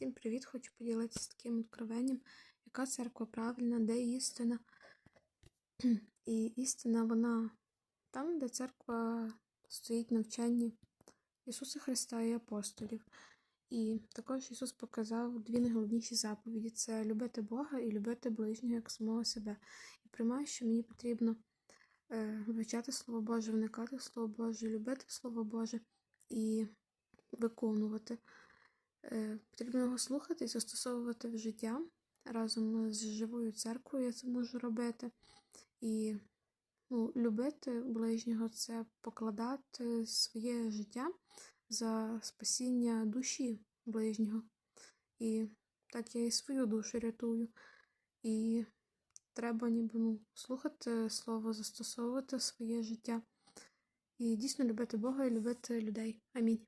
Всім привіт! Хочу поділитися таким откровенням, яка церква правильна, де істина. І істина вона там, де церква стоїть на вченні Ісуса Христа і апостолів. І також Ісус показав дві найголовніші заповіді: це любити Бога і любити ближнього як самого себе. І приймаю, що мені потрібно е, вивчати Слово Боже, вникати в Слово Боже, любити Слово Боже і виконувати. Е, Потрібно його слухати і застосовувати в життя разом з живою церквою, я це можу робити. І ну, любити ближнього це покладати своє життя за спасіння душі ближнього. І так я і свою душу рятую. І треба ніби ну, слухати слово, застосовувати своє життя. І дійсно любити Бога і любити людей. Амінь.